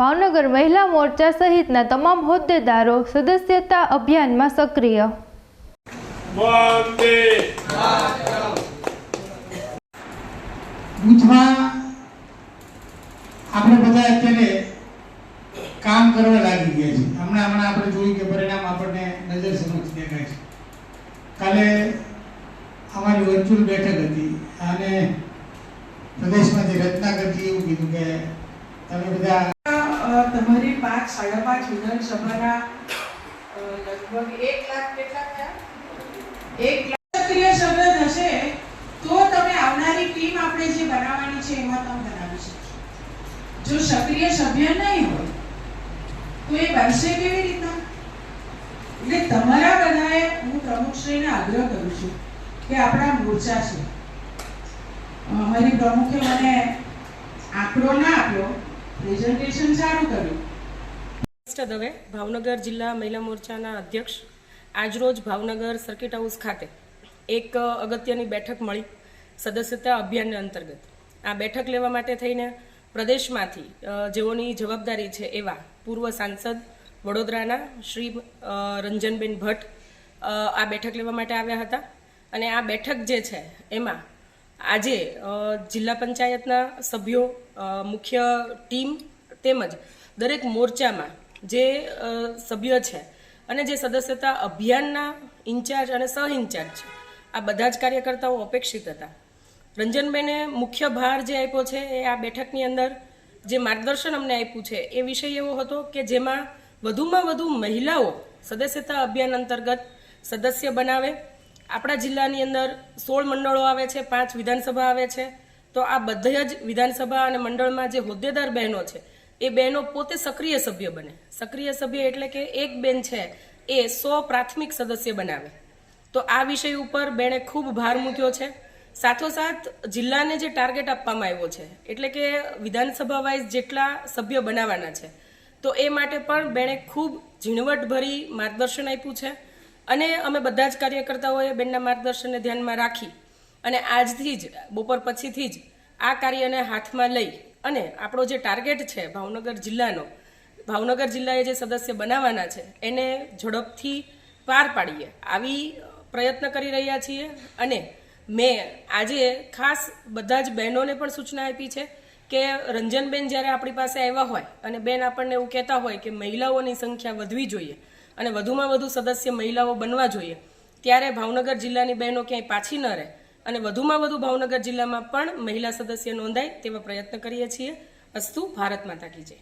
ભાવનગર મહિલા મોરચા સહિતના તમામ હોદ્દેદારો સદસ્યતા અભિયાનમાં સક્રિય. આપણે બધા અત્યારે કામ કરવા લાગી ગયા છે. હમણાં હમણાં આપણે જોયું કે પરિણામ આપણને નજર સમક્ષ દેખાય છે. કાલે અમારી વર્ચ્યુઅલ બેઠક હતી અને પ્રદેશમાંથી રત્નાકરજી એવું કીધું કે તમે બધા તમારી પાંચ સાડા પાંચ વિધાનસભાના લગભગ એક લાખ કેટલા થયા? એક લાખ સક્રિય સભ્ય થશે, તો તમે આવનારી ટીમ આપણે જે બનાવવાની છે એમાં તમે બનાવી શકશો. જો સક્રિય સભ્ય નહીં હોય, તો એ બનશે કેવી રીતના? એટલે તમારા બધાએ હું પ્રમુખશ્રીને આગ્રહ કરું છું કે આપણા મોરચા છે. અમારી પ્રમુખે મને આંકડો ના આપ્યો. પ્રેઝન્ટેશન ચાલુ કર્યું. દવે. ભાવનગર જિલ્લા મહિલા મોરચાના અધ્યક્ષ આજરોજ ભાવનગર સર્કિટ હાઉસ ખાતે એક અગત્યની બેઠક મળી સદસ્યતા અભિયાન અંતર્ગત. આ બેઠક લેવા માટે થઈને પ્રદેશમાંથી જેઓની જવાબદારી છે એવા પૂર્વ સાંસદ વડોદરાના શ્રી રંજનબેન ભટ્ટ આ બેઠક લેવા માટે આવ્યા હતા. અને આ બેઠક જે છે, એમાં આજે જિલ્લા પંચાયતના સભ્યો મુખ્ય ટીમ તેમજ દરેક મોરચામાં જે સભ્ય છે અને જે સદસ્યતા અભિયાનના ઇન્ચાર્જ અને સહ ઇન્ચાર્જ છે, આ બધા જ કાર્યકર્તાઓ અપેક્ષિત હતા. રંજનબેને મુખ્ય ભાર જે આપ્યો છે એ આ બેઠકની અંદર જે માર્ગદર્શન અમને આપ્યું છે એ વિષય એવો હતો કે જેમાં વધુમાં વધુ મહિલાઓ સદસ્યતા અભિયાન અંતર્ગત સદસ્ય બનાવે આપણા જિલ્લાની અંદર સોળ મંડળો આવે છે, પાંચ વિધાનસભા આવે છે. તો આ બધા જ વિધાનસભા અને મંડળમાં જે હોદ્દેદાર બહેનો છે, એ બહેનો પોતે સક્રિય સભ્ય બને. સક્રિય સભ્ય એટલે કે એક બેન છે, એ સો પ્રાથમિક સદસ્ય બનાવે. તો આ વિષય ઉપર બેણે ખૂબ ભાર મૂક્યો છે. સાથોસાથ જિલ્લાને જે ટાર્ગેટ આપવામાં આવ્યો છે, એટલે કે વિધાનસભા વાઇઝ જેટલા સભ્ય બનાવવાના છે, તો એ માટે પણ બેણે ખૂબ ઝીણવટભરી માર્ગદર્શન આપ્યું છે. અને અમે બધા જ કાર્યકર્તાઓએ બેનના માર્ગદર્શનને ધ્યાનમાં રાખી અને આજથી જ, બપોર પછીથી જ આ કાર્યને હાથમાં લઈ અને આપણો જે ટાર્ગેટ છે ભાવનગર જિલ્લાનો, ભાવનગર જિલ્લાએ જે સદસ્ય બનાવવાના છે, એને ઝડપથી પાર પાડીએ. આવી પ્રયત્ન કરી રહ્યા છીએ અને મેં આજે ખાસ બધા જ બહેનોને પણ સૂચના આપી છે કે રંજનબેન જ્યારે આપણી પાસે આવ્યા હોય અને બેન આપણને એવું કહેતા હોય કે મહિલાઓની સંખ્યા વધવી જોઈએ અને વધુમાં વધુ સદસ્ય મહિલાઓ બનવા જોઈએ. ત્યારે ભાવનગર જિલ્લાની બહેનો ક્યાંય પાછી ન રહે. અને વધુમાં વધુ ભાવનગર જિલ્લામાં પણ મહિલા સદસ્ય નોંધાય તેવા પ્રયત્ન કરીએ છીએ. અસ્તુ, ભારત માતા કી જય.